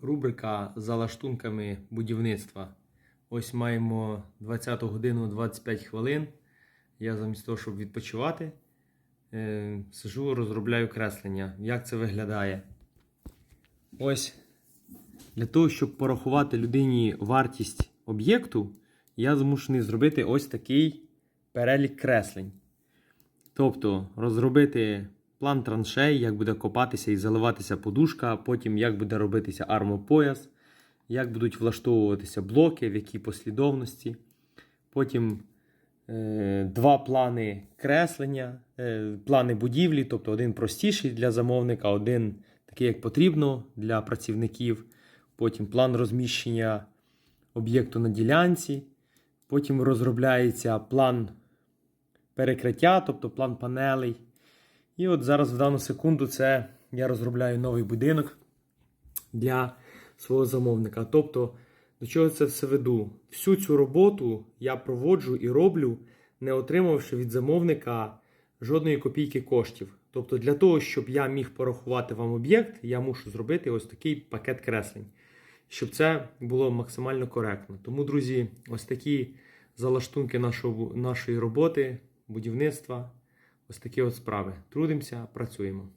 Рубрика за лаштунками будівництва. Ось маємо 20 годину 25 хвилин. Я замість того, щоб відпочивати, е, сижу, розробляю креслення. Як це виглядає? Ось для того, щоб порахувати людині вартість об'єкту, я змушений зробити ось такий перелік креслень. Тобто розробити план траншей, як буде копатися і заливатися подушка, потім як буде робитися армопояс, як будуть влаштовуватися блоки, в якій послідовності. Потім е, два плани креслення, е, плани будівлі, тобто один простіший для замовника, один такий, як потрібно для працівників. Потім план розміщення об'єкту на ділянці. Потім розробляється план перекриття, тобто план панелей. І от зараз в дану секунду це я розробляю новий будинок для свого замовника. Тобто, до чого це все веду? Всю цю роботу я проводжу і роблю, не отримавши від замовника жодної копійки коштів. Тобто, для того, щоб я міг порахувати вам об'єкт, я мушу зробити ось такий пакет креслень, щоб це було максимально коректно. Тому, друзі, ось такі залаштунки нашого, нашої роботи, будівництва. Ось такі от справи. Трудимося, працюємо.